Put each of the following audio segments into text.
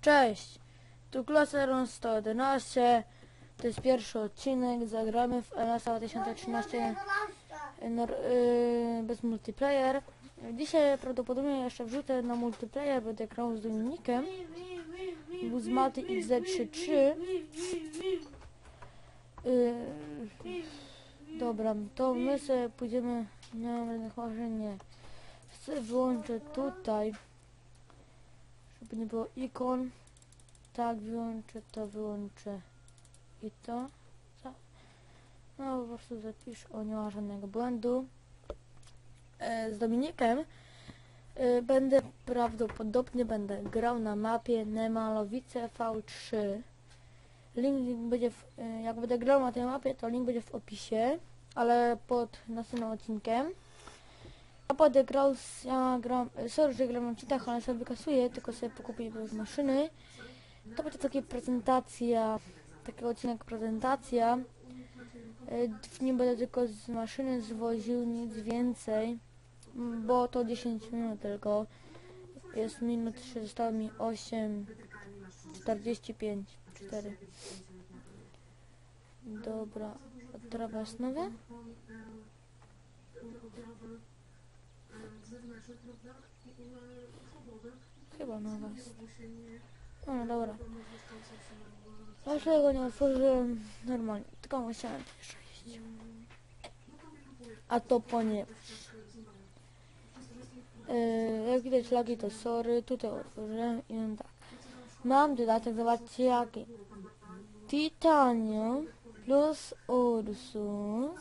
Cześć, tu Kloseron 111, to jest pierwszy odcinek, zagramy w LSA 2013 nor- yy, bez multiplayer. Dzisiaj prawdopodobnie jeszcze wrzucę na multiplayer, będę grał z Dominikiem, był z Malty XZ33. Yy, dobra, to my sobie pójdziemy, nie mam może nie. Chcę wyłączę tutaj, żeby nie było ikon. Tak, wyłączę to, wyłączę i to. No po prostu zapisz, o nie ma żadnego błędu. E, z Dominikiem e, będę prawdopodobnie będę grał na mapie Nemalowice V3. Link będzie, w, e, jak będę grał na tej mapie, to link będzie w opisie, ale pod następnym odcinkiem. Będę grał, z, ja gram, e, sorry, że gram na cheatach, ale sobie wykasuję, tylko sobie pokupię bez maszyny. To będzie taka prezentacja, taki odcinek prezentacja. E, W nim będę tylko z maszyny zwoził, nic więcej, bo to 10 minut tylko. Jest minut, zostało mi 8, 45, 4. Dobra, trawa jest nowa? Chyba nowa jest. No dobra. Dlaczego nie otworzyłem normalnie? Tylko musiałem iść. A to ponieważ... Yy, jak widać lagi to sorry, tutaj otworzyłem i tak. Mam dodatek, zobaczcie jaki. Titanium plus Ursus.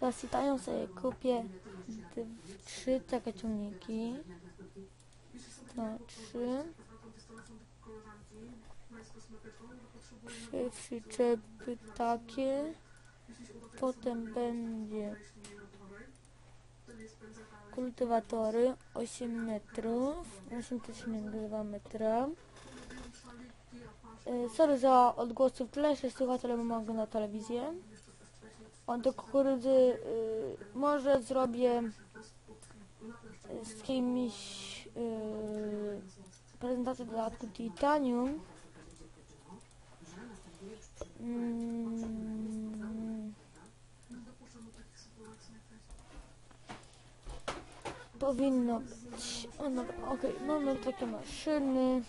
Teraz Titanium sobie kupię d- trzy takie ciągniki. To trzy. Trzy przyczepy takie. Potem będzie kultywatory 8 metrów. 8,2 metra. E, Sorry za odgłosy w tle, się słychać, ale mogę na telewizję. O, do kukurydzy y, może zrobię y, z kimś y, prezentację dodatku Titanium. Mm. Powinno być. O, dobra, okej, mamy takie maszyny.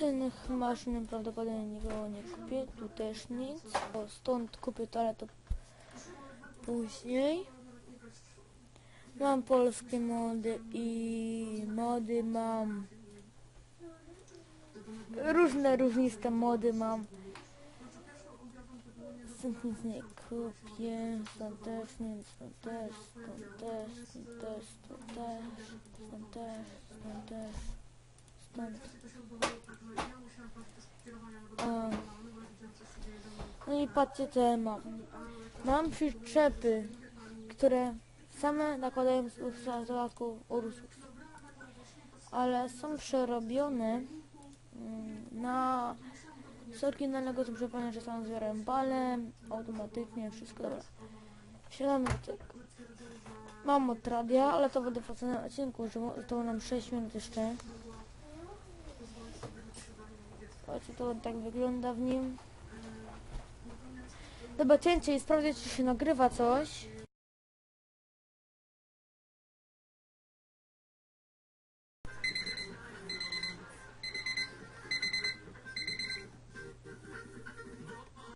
Tych maszyn prawdopodobnie nikogo nie kupię. Tu też nic. Bo stąd kupię to, później. Mam polskie mody i mody mam. Różne, różniste mody mam. Stąd nic nie kupię. Stąd też nic, stąd też, stąd też, stąd też, stąd też, stąd też, stąd też. No i patrzcie co ja mam. Mam przyczepy, które same nakładają z z dodatku Ursus. Ale są przerobione mm, na z oryginalnego to przypomnę, że sam zbieram balem, automatycznie, wszystko dobra. Wsiadamy do. Mam od radia, ale to będę w następnym odcinku, że to nam 6 minut jeszcze. Zobaczcie, to tak wygląda w nim. Dobra, cięcie i sprawdzę, czy się nagrywa coś.